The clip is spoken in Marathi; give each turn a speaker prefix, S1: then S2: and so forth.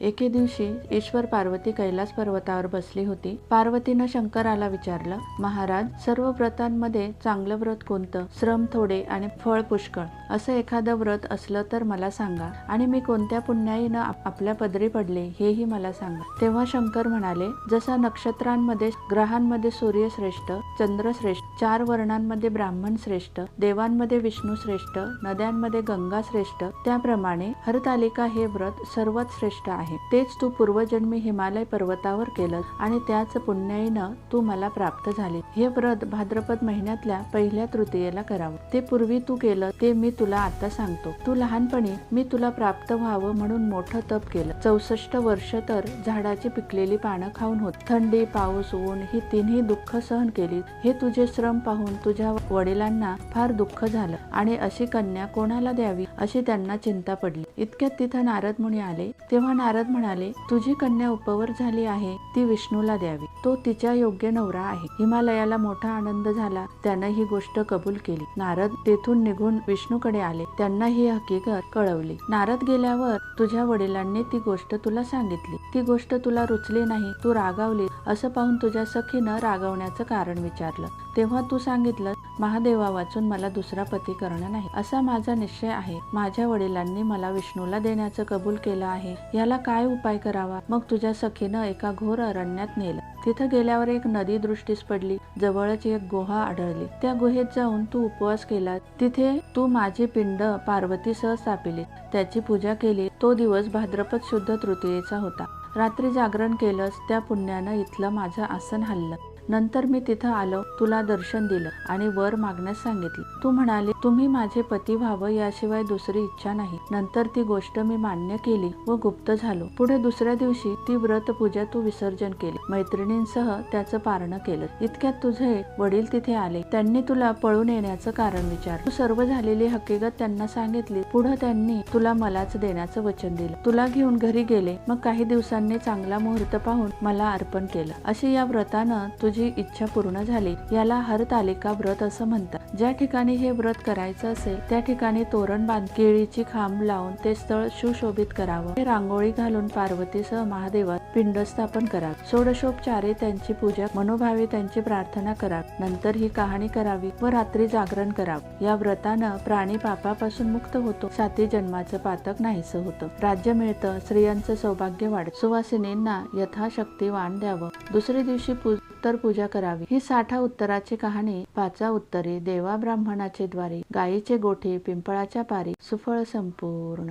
S1: एके दिवशी ईश्वर पार्वती कैलास पर्वतावर बसली होती. पार्वतीनं शंकराला विचारलं महाराज सर्व व्रतांमध्ये चांगलं व्रत कोणतं? श्रम थोडे आणि फळ पुष्कळ. असं एखादं व्रत असलं तर मला सांगा. आणि मी कोणत्या पुण्याईनं आपल्या पदरी पडले हेही मला सांगा. तेव्हा शंकर म्हणाले जसा नक्षत्रांमध्ये ग्रहांमध्ये सूर्य श्रेष्ठ चंद्र श्रेष्ठ चार वर्णांमध्ये ब्राह्मण श्रेष्ठ देवांमध्ये विष्णू श्रेष्ठ नद्यांमध्ये गंगा श्रेष्ठ त्याप्रमाणे हरतालिका हे व्रत सर्वात श्रेष्ठ आहे. तेच तू पूर्वजन्मी हिमालय पर्वतावर केलं आणि त्याच पुण्याईनं तू मला प्राप्त झाले. हे व्रत भाद्रपद महिन्यातल्या पहिल्या तृतीयेला करावं. ते पूर्वी तू केलं ते मी तुला आता सांगतो. तू लहानपणी मी तुला प्राप्त व्हावं म्हणून मोठं तप केलं. चौसष्ट वर्ष तर झाडाची पिकलेली पानं खाऊन होत. थंडी पाऊस ऊन ही तिन्ही दुःख सहन केली. हे तुझे श्रम पाहून तुझ्या वडिलांना फार दुःख झालं आणि अशी कन्या कोणाला द्यावी अशी त्यांना चिंता पडली. इतक्यात तिथं नारद मुनी आले. तेव्हा नारद म्हणाले तुझी कन्या उपवर झाली आहे ती विष्णूला द्यावी. तो तिच्या योग्य नवरा आहे. हिमालयाला मोठा आनंद झाला त्यानं ही गोष्ट कबूल केली. नारद तेथून निघून विष्णूकडे आले त्यांना ही हकीकत कळवली. नारद गेल्यावर तुझ्या वडिलांनी ती गोष्ट तुला सांगितली. ती गोष्ट तुला रुचली नाही तू रागावली असं पाहून तुझ्या सखीनं रागवण्याचं कारण विचारलं. तेव्हा तू सांगितलं महादेवा वाचून मला दुसरा पती करणं नाही. असा माझा निश्चय आहे. माझ्या वडिलांनी मला विष्णूला देण्याचं कबूल केलं आहे. याला काय उपाय करावा? मग तुझ्या सखीनं एका घोर अरण्यात नेलं. तिथं गेल्यावर एक नदी दृष्टीस पडली. जवळच एक गुहा आढळली. त्या गुहेत जाऊन तू उपवास केला. तिथे तू माझी पिंड पार्वतीसह सापिली त्याची पूजा केली. तो दिवस भाद्रपद शुद्ध तृतीयेचा होता. रात्री जागरण केलंस. त्या पुण्यानं इथलं माझं आसन हल्लं नंतर मी तिथं आलो तुला दर्शन दिलं आणि वर मागण्यास सांगितले. तू म्हणाले तुम्ही माझे पती व्हावं याशिवाय दुसरी इच्छा नाही. नंतर ती गोष्ट मी मान्य केली व गुप्त झालो. पुढे दुसऱ्या दिवशी ती व्रत पूजा तू विसर्जन केली. मैत्रिणींसह त्याचं पारण केलं. इतक्यात तुझे वडील तिथे आले. त्यांनी तुला पळून येण्याचं कारण विचार तू सर्व झालेली हकीकत त्यांना सांगितली. पुढे त्यांनी तुला मलाच देण्याचं वचन दिलं. तुला घेऊन घरी गेले. मग काही दिवसांनी चांगला मुहूर्त पाहून मला अर्पण केलं. अशी या व्रतानं तुझी इच्छा पूर्ण झाली याला हरतालिका व्रत असं म्हणतात. ज्या ठिकाणी हे व्रत करायचं असेल त्या ठिकाणी तोरण बांध केळीची खांब लावून ते स्थळ सुशोभित करावं. हे रांगोळी घालून पार्वतीसह महादेवात पिंड स्थापन करावे षोडशोपचारे त्यांची पूजा मनोभावे त्यांची प्रार्थना करावी नंतर ही कहाणी करावी व रात्री जागरण करावं. या व्रतानं प्राणी पापापासून मुक्त होतो. साती जन्माचं पातक नाहीस होतं. राज्य मिळतं स्त्रियांचं सौभाग्य वाढ सुवासिनींना यथाशक्ती वाण द्यावं. दुसऱ्या दिवशी पू- उत्तर पूजा करावी. ही साठा उत्तराची कहाणी पाचा उत्तरे देवा ब्राह्मणाचे द्वारे गायीचे गोठे पिंपळाच्या पारी सुफळ संपूर्ण.